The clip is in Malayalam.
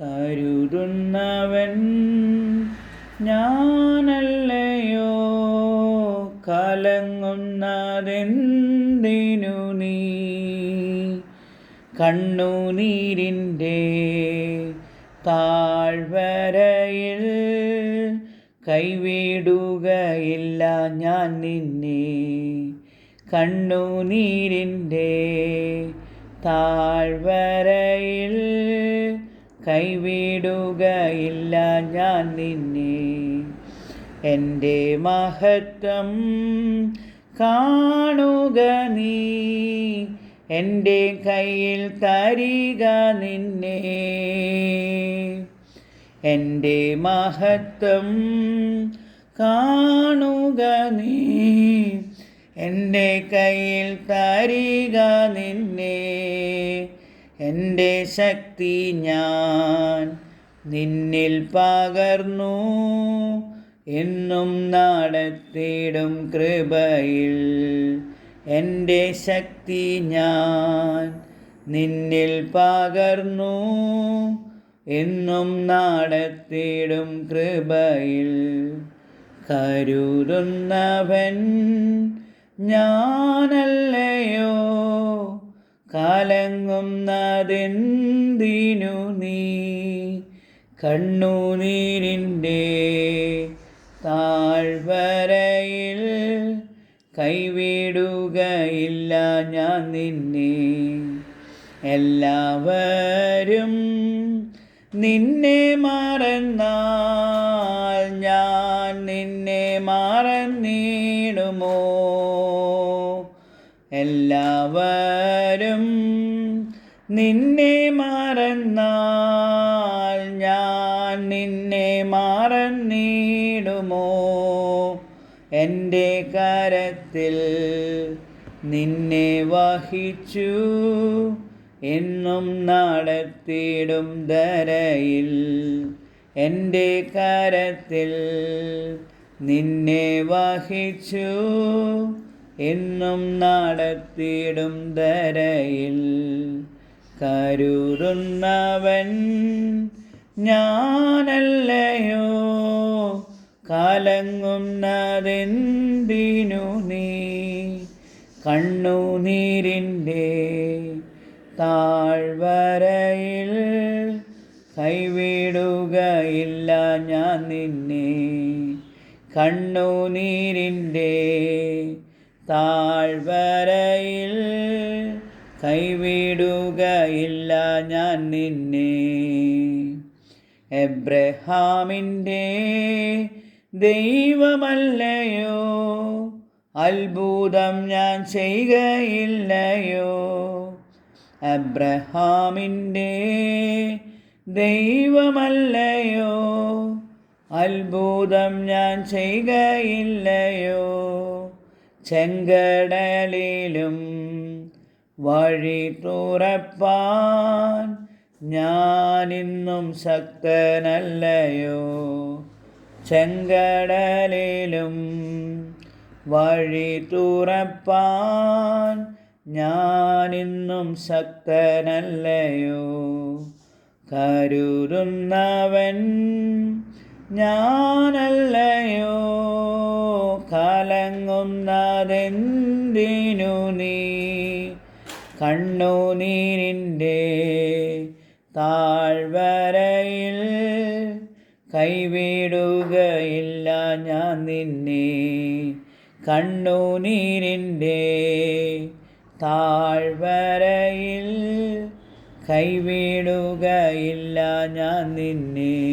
കരുതുന്നവൻ ഞാനല്ലയോ? കലങ്ങുന്നതെന്തിനു നീ? കണ്ണുനീരിന്റെ താഴ്വരയിൽ കൈവിടുകയില്ല ഞാൻ നിന്നെ. കണ്ണുനീരിന്റെ താഴ്വരയിൽ കൈവിടുകയില്ല ഞാൻ നിന്നെ. എന്റെ മഹത്വം കാണുക നീ. എന്റെ കയ്യിൽ തരിക നിന്നെ. എന്റെ മഹത്വം കാണുക നീ. എന്റെ കയ്യിൽ തരിക നിന്നെ. എന്റെ ശക്തി ഞാൻ നിന്നിൽ പകർന്നു. എന്നും നടത്തിടും കൃപയിൽ എന്റെ ശക്തി ഞാൻ നിന്നിൽ പകർന്നു. എന്നും നടത്തിടും കൃപയിൽ കരുതുന്നവൻ ഞാനല്ലയോ? കലങ്ങുന്നതെന്തിനു നീ? കണ്ണുനീരിന്റെ താഴ്വരയിൽ കൈവിടുകയില്ല ഞാൻ നിന്നെ. എല്ലാവരും നിന്നെ മറന്നാൽ ഞാൻ നിന്നെ മറന്നിടുമോ? എല്ലാവരും നിന്നെ മറന്നാൽ ഞാൻ നിന്നെ മറന്നിടുമോ? എന്റെ കരത്തിൽ നിന്നെ വഹിച്ചു എന്നും നടത്തിയിടും ധരയിൽ. എന്റെ കരത്തിൽ നിന്നെ വഹിച്ചു എന്നും നടത്തിയിടും ധരയിൽ. കരുതുന്നവൻ ഞാനല്ലയോ? കലങ്ങുന്നതെന്തിനു നീ? കണ്ണുനീരിന്റെ താഴ്വരയിൽ കൈവിടുകയില്ല ഞാൻ നിന്നെ. കണ്ണുനീരിന്റെ താഴ്വരയിൽ കൈവിടുകയില്ല ഞാൻ നിന്നെ. എബ്രഹാമിന്റെ ദൈവമല്ലയോ? അത്ഭുതം ഞാൻ ചെയ്യുകയില്ലയോ? അബ്രഹാമിന്റെ ദൈവമല്ലയോ? അത്ഭുതം ഞാൻ ചെയ്യുകയില്ലയോ? ചെങ്കടലിലും വഴി തുറപ്പാൻ ഞാനിന്നും ശക്തനല്ലയോ? ചെങ്കടലിലും വഴി തുറപ്പാൻ ഞാനിന്നും ശക്തനല്ലയോ? കരുതുന്നവൻ ഞാനല്ലയോ? കലങ്ങുന്നതെന്തിനു നീ? കണ്ണുനീരിന്റെ താഴ്വരയിൽ കൈവിടുകയില്ല ഞാൻ നിന്നെ. കണ്ണുനീരിന്റെ താഴ്വരയിൽ കൈവിടുകയില്ല ഞാൻ നിന്നെ.